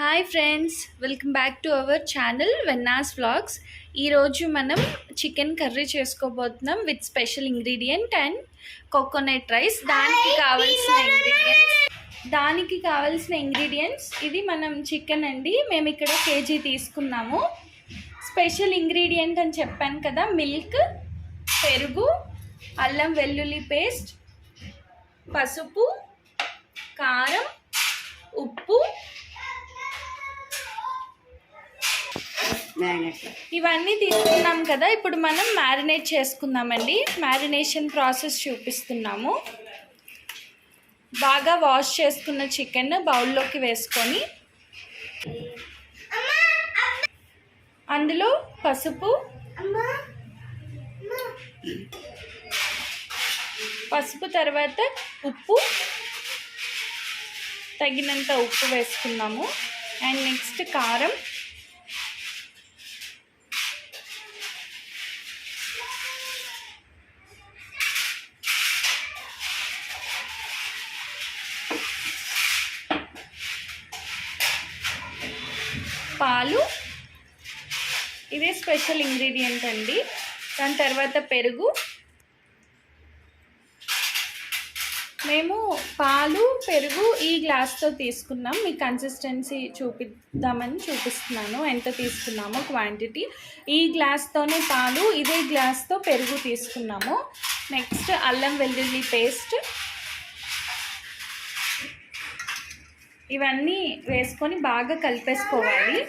Hi friends welcome back to our channel Vennas vlogs ఈరోజు మనం chicken curry చేసుకోబోతున్నాం with special ingredient and coconut rice దానికి కావాల్సిన ingredients దానికి కావాల్సిన ఇంగ్రీడియంట్స్ ఇది మనం చికెన్ అండి. మేము ఇక్కడ కేజీ తీసుకున్నాము. స్పెషల్ ఇంగ్రీడియంట్ అని చెప్పాను కదా మిల్క్ పెరుగు అల్లం వెల్లుల్లి పేస్ట్ పసుపు కారం ఉప్పు ఇవన్నీ తీసుకున్నాం కదా ఇప్పుడు మనం మ్యారినేట్ చేసుకుందామండి. మ్యారినేషన్ ప్రాసెస్ చూపిస్తున్నాము. బాగా వాష్ చేసుకున్న చికెన్ బౌల్లోకి వేసుకొని అందులో పసుపు పసుపు తర్వాత ఉప్పు తగినంత ఉప్పు వేసుకున్నాము. అండ్ నెక్స్ట్ కారం పాలు ఇదే స్పెషల్ ఇంగ్రీడియంట్ అండి. దాని తర్వాత పెరుగు. మేము పాలు పెరుగు ఈ గ్లాస్తో తీసుకున్నాం. మీ కన్సిస్టెన్సీ చూపిద్దామని చూపిస్తున్నాను. ఎంత తీసుకున్నామో క్వాంటిటీ. ఈ గ్లాస్తోనే పాలు ఇదే గ్లాస్తో పెరుగు తీసుకున్నాము. నెక్స్ట్ అల్లం వెల్లుల్లి పేస్ట్. ఇవన్నీ వేసుకొని బాగా కలిపేసుకోవాలి.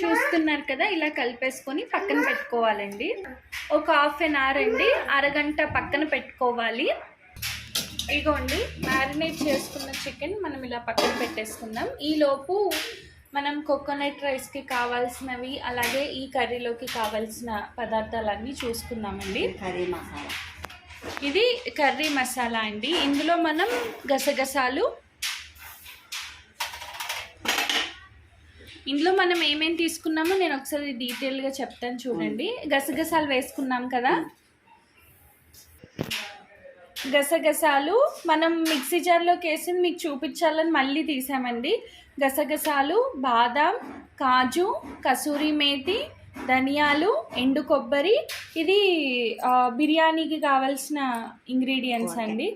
చూస్తున్నారు కదా ఇలా కలిపేసుకొని పక్కన పెట్టుకోవాలండి. ఒక హాఫ్ అన్ అవర్ అండి అరగంట పక్కన పెట్టుకోవాలి. ఇగోండి మ్యారినేట్ చేసుకున్న చికెన్ మనం ఇలా పక్కన పెట్టేసుకుందాం. ఈలోపు మనం కోకోనట్ రైస్కి కావాల్సినవి అలాగే ఈ కర్రీలోకి కావాల్సిన పదార్థాలన్నీ చూసుకుందామండి. కర్రీ మసాలా. ఇది కర్రీ మసాలా అండి. ఇందులో మనం గసగసాలు ఇందులో మనం ఏమేమి తీసుకున్నామో నేను ఒకసారి డీటెయిల్గా చెప్తాను చూడండి. గసగసాలు వేసుకున్నాం కదా. గసగసాలు మనం మిక్సీ జార్లోకి వేసి మీకు చూపించాలని మళ్ళీ తీసామండి. గసగసాలు బాదాం కాజు కసూరి మేతి ధనియాలు ఎండు కొబ్బరి. ఇది బిర్యానీకి కావాల్సిన ఇంగ్రీడియంట్స్ అండి.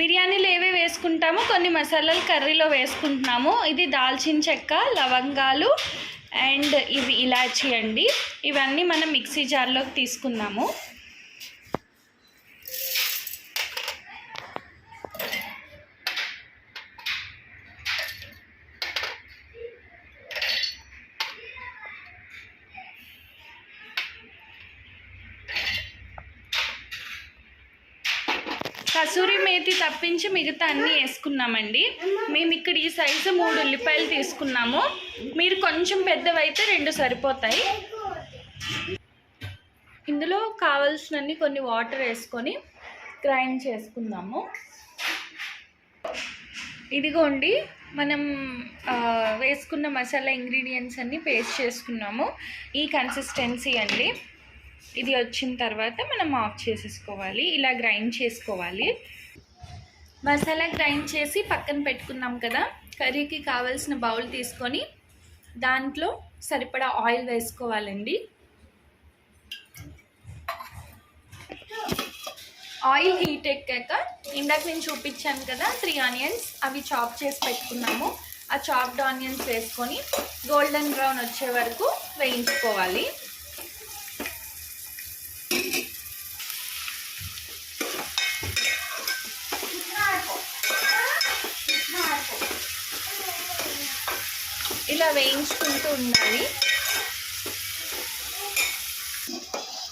బిర్యానీలో ఏవే వేసుకుంటామో కొన్ని మసాలాలు కర్రీలో వేసుకుంటున్నాము. ఇది దాల్చిన చెక్క లవంగాలు అండ్ ఇవి ఇలాచీ అండి. ఇవన్నీ మనం మిక్సీ జార్లోకి తీసుకుందాము. తప్పించి మిగతా అన్నీ వేసుకున్నామండి. మేము ఇక్కడ ఈ సైజు మూడు ఉల్లిపాయలు తీసుకున్నాము. మీరు కొంచెం పెద్దవైతే రెండు సరిపోతాయి. ఇందులో కావలసినన్ని కొన్ని వాటర్ వేసుకొని గ్రైండ్ చేసుకుందాము. ఇదిగోండి మనం వేసుకున్న మసాలా ఇంగ్రీడియంట్స్ అన్నీ పేస్ట్ చేసుకున్నాము. ఈ కన్సిస్టెన్సీ అండి. ఇది వచ్చిన తర్వాత మనం ఆఫ్ చేసేసుకోవాలి. ఇలా గ్రైండ్ చేసుకోవాలి. మసాలా గ్రైండ్ చేసి పక్కన పెట్టుకున్నాం కదా. కర్రీకి కావాల్సిన బౌల్ తీసుకొని దాంట్లో సరిపడా ఆయిల్ వేసుకోవాలండి. ఆయిల్ హీట్ ఎక్కాక ఇందాక నేను చూపించాను కదా త్రీ ఆనియన్స్ అవి చాప్ చేసి పెట్టుకున్నాము. ఆ చాప్డ్ ఆనియన్స్ వేసుకొని గోల్డెన్ బ్రౌన్ వచ్చే వరకు వేయించుకోవాలి. ఇలా వేయించుకుంటూ ఉండాలి.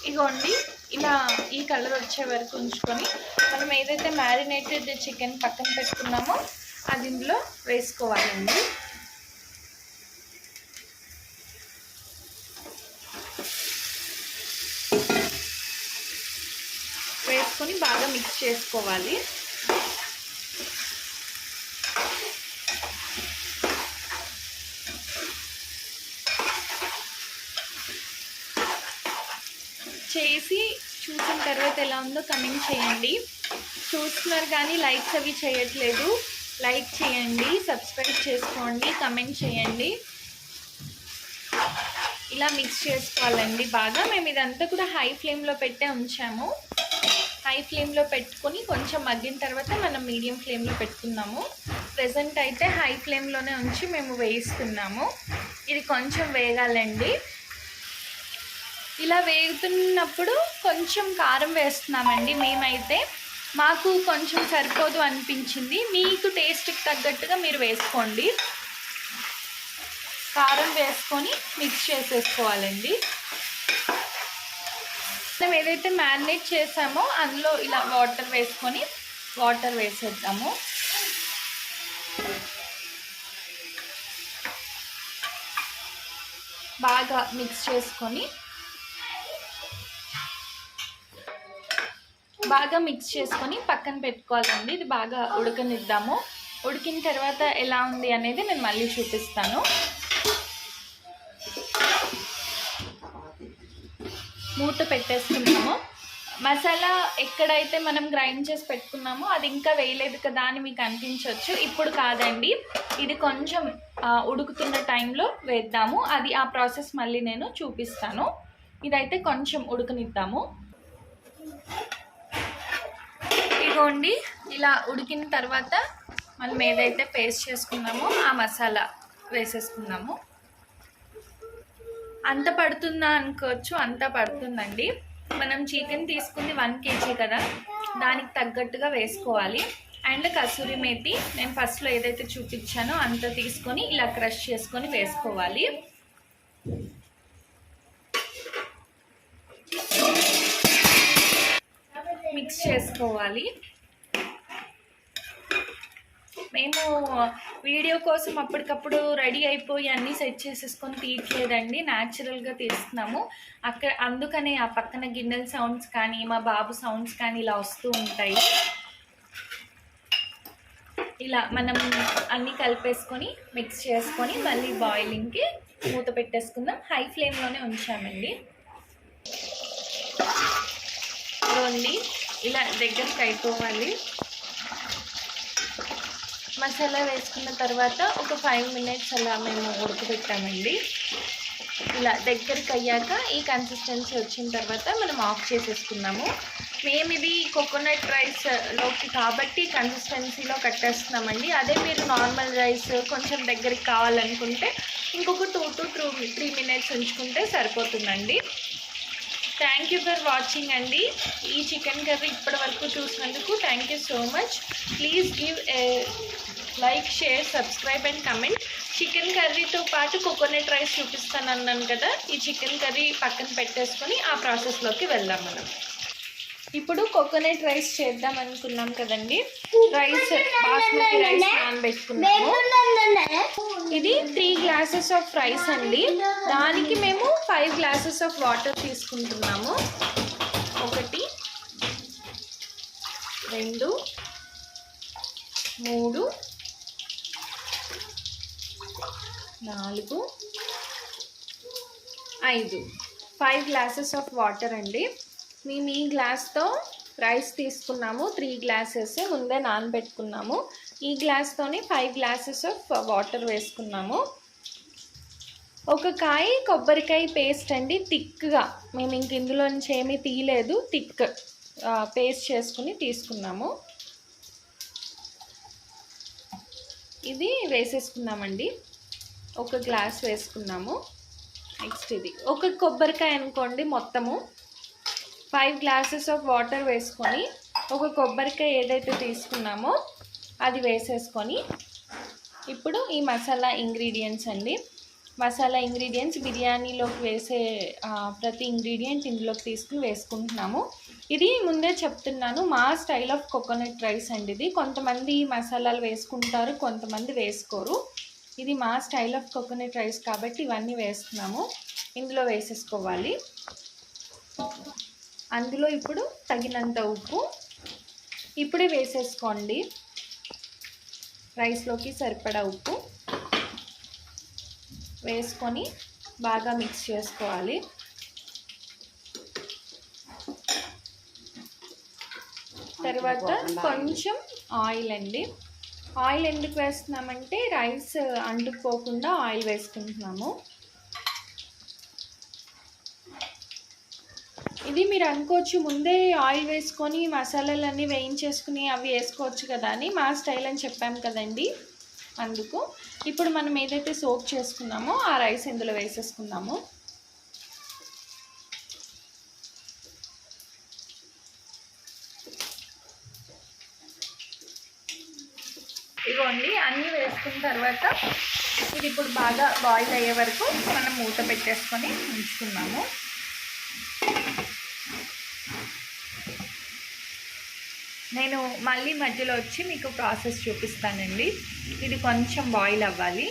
ఇగోండి ఇలా ఈ కలర్ వచ్చే వరకు ఉంచుకొని మనం ఏదైతే మ్యారినేటెడ్ చికెన్ పక్కన పెట్టుకున్నామో అది ఇందులో వేసుకోవాలండి. వేసుకొని బాగా మిక్స్ చేసుకోవాలి చేసి చూసిన తర్వాత ఎలా ఉందో కమెంట్ చేయండి. చూస్తున్నారు కానీ లైక్స్ అవి చేయట్లేదు. లైక్ చేయండి సబ్స్క్రైబ్ చేసుకోండి కమెంట్ చేయండి. ఇలా మిక్స్ చేసుకోవాలండి బాగా. మేము ఇదంతా కూడా హై ఫ్లేమ్లో పెట్టే ఉంచాము. హై ఫ్లేమ్లో పెట్టుకొని కొంచెం మగ్గిన తర్వాత మనం మీడియం ఫ్లేమ్లో పెట్టుకున్నాము. ప్రజెంట్ అయితే హై ఫ్లేమ్లోనే ఉంచి మేము వేయిస్తున్నాము ఇది కొంచెం వేగాలండి. ఇలా వేగుతున్నప్పుడు కొంచెం కారం వేస్తున్నామండి మేమైతే. మాకు కొంచెం సరిపోదు అనిపించింది. మీకు టేస్ట్కి తగ్గట్టుగా మీరు వేసుకోండి. కారం వేసుకొని మిక్స్ చేసేసుకోవాలండి. మనం ఏదైతే మ్యారినేట్ చేసామో అందులో ఇలా వాటర్ వేసుకొని వాటర్ వేసేద్దాము. బాగా మిక్స్ చేసుకొని బాగా మిక్స్ చేసుకొని పక్కన పెట్టుకోవాలండి. ఇది బాగా ఉడకనిద్దాము. ఉడికిన తర్వాత ఎలా ఉంది అనేది నేను మళ్ళీ చూపిస్తాను. మూత పెట్టేసుకున్నాము మసాలా ఎక్కడైతే మనం గ్రైండ్ చేసి పెట్టుకున్నామో అది ఇంకా వేయలేదు కదా అని మీకు అనిపించవచ్చు ఇప్పుడు కాదండి. ఇది కొంచెం ఉడుకుతున్న టైంలో వేద్దాము. అది ఆ ప్రాసెస్ మళ్ళీ నేను చూపిస్తాను. ఇదైతే కొంచెం ఉడకనిద్దాము. ఇదిగోండి ఇలా ఉడికిన తర్వాత మనం ఏదైతే పేస్ట్ చేసుకున్నామో ఆ మసాలా వేసేసుకున్నాము అంత పడుతుందా అనుకోవచ్చు అంత పడుతుందండి. మనం చికెన్ తీసుకుంది వన్ కేజీ కదా దానికి తగ్గట్టుగా వేసుకోవాలి. అండ్ కసూరి మేతి నేను ఫస్ట్లో ఏదైతే చూపించానో అంత తీసుకొని ఇలా క్రష్ చేసుకొని వేసుకోవాలి. మిక్స్ చేసుకోవాలి. మేము వీడియో కోసం అప్పటికప్పుడు రెడీ అయిపోయి అన్నీ సెట్ చేసేసుకొని తీయట్లేదండి. న్యాచురల్గా తీస్తున్నాము. అక్కడ అందుకనే ఆ పక్కన గిన్నెల సౌండ్స్ కానీ మా బాబు సౌండ్స్ కానీ ఇలా వస్తూ ఉంటాయి. ఇలా మనం అన్నీ కలిపేసుకొని మిక్స్ చేసుకొని మళ్ళీ బాయిలింగ్కి మూత పెట్టేసుకుందాం. హై ఫ్లేమ్లోనే ఉంచామండి. ఇదిగోండి. ఇలా దగ్గరికి అయిపోవాలి. మసాలా వేసుకున్న తర్వాత ఒక ఫైవ్ మినిట్స్ అలా మేము ఉడకబెట్టామండి. ఇలా దగ్గరికి అయ్యాక ఈ కన్సిస్టెన్సీ వచ్చిన తర్వాత మనం ఆఫ్ చేసేసుకున్నాము మేము ఇది కోకోనట్ రైస్లోకి కాబట్టి కన్సిస్టెన్సీలో కట్టేస్తున్నామండి. అదే మీరు నార్మల్ రైస్ కొంచెం దగ్గరికి కావాలనుకుంటే ఇంకొక two to through three minutes ఉంచుకుంటే సరిపోతుందండి. థ్యాంక్ యూ ఫర్ వాచింగ్ అండి ఈ చికెన్ కర్రీ ఇప్పటి వరకు చూసినందుకు thank you so much please give like share subscribe and comment chicken కర్రీతో పాటు కోకోనట్ రైస్ చూపిస్తాను అన్నాను కదా ఈ చికెన్ కర్రీ పక్కన పెట్టేసుకొని ఆ ప్రాసెస్లోకి వెళ్దాం మనం. ఇప్పుడు కోకోనట్ రైస్ చేద్దాం అనుకున్నాం కదండి. రైస్ బాస్మతి రైస్ నానబెట్టుకున్నాము ఇది త్రీ గ్లాసెస్ ఆఫ్ రైస్ అండి. దానికి మేము ఫైవ్ గ్లాసెస్ ఆఫ్ వాటర్ తీసుకుంటున్నాము. ఒకటి రెండు మూడు నాలుగు ఐదు. ఫైవ్ గ్లాసెస్ ఆఫ్ వాటర్ అండి. మేము ఈ గ్లాస్తో రైస్ తీసుకున్నాము. త్రీ గ్లాసెస్ ముందే నానబెట్టుకున్నాము. ఈ గ్లాస్తోని ఫైవ్ గ్లాసెస్ ఆఫ్ వాటర్ వేసుకున్నాము. ఒక కాయ కొబ్బరికాయ పేస్ట్ అండి. థిక్గా మేము ఇంక ఇందులో నుంచి ఏమీ తీయలేదు. థిక్ పేస్ట్ చేసుకుని తీసుకున్నాము. ఇది వేసేసుకున్నామండి ఒక గ్లాస్ వేసుకున్నాము. నెక్స్ట్ ఇది. ఒక కొబ్బరికాయ అనుకోండి మొత్తము. ఫైవ్ గ్లాసెస్ ఆఫ్ వాటర్ వేసుకొని ఒక కొబ్బరికాయ ఏదైతే తీసుకున్నామో అది వేసేసుకొని ఇప్పుడు ఈ మసాలా ఇంగ్రీడియంట్స్ అండి. మసాలా ఇంగ్రీడియంట్స్ బిర్యానీలోకి వేసే ప్రతి ఇంగ్రీడియంట్ ఇందులోకి తీసుకుని వేసుకుంటున్నాము. ఇది ముందే చెప్తున్నాను మా స్టైల్ ఆఫ్ కోకోనట్ రైస్ అండి ఇది. కొంతమంది మసాలాలు వేసుకుంటారు కొంతమంది వేసుకోరు. ఇది మా స్టైల్ ఆఫ్ కోకోనట్ రైస్ కాబట్టి ఇవన్నీ వేస్తున్నాము. ఇందులో వేసేసుకోవాలి. అందులో ఇప్పుడు తగినంత ఉప్పు ఇప్పుడే వేసేసుకోండి. రైస్లోకి సరిపడా ఉప్పు వేసుకొని బాగా మిక్స్ చేసుకోవాలి. తర్వాత కొంచెం ఆయిల్ అండి. ఆయిల్ ఎందుకు వేస్తున్నామంటే రైస్ అంటుకుపోకుండా ఆయిల్ వేసుకుంటున్నాము. ఇది మీరు అనుకోవచ్చు ముందే ఆయిల్ వేసుకొని మసాలాలన్నీ వేయించేసుకుని అవి వేసుకోవచ్చు కదా అని మా స్టైల్ అని చెప్పాం కదండి అందుకు. ఇప్పుడు మనం ఏదైతే సోప్ చేసుకున్నామో ఆ రైస్ ఇందులో వేసేసుకుందాము. ఇవ్వండి అన్నీ వేసుకున్న తర్వాత ఇది ఇప్పుడు బాగా బాయిల్ అయ్యే వరకు మనం మూత పెట్టేసుకొని ఉంచుకున్నాము నేను మళ్ళీ మధ్యలో వచ్చి మీకు ప్రాసెస్ చూపిస్తానండి. ఇది కొంచెం బాయిల్ అవ్వాలి.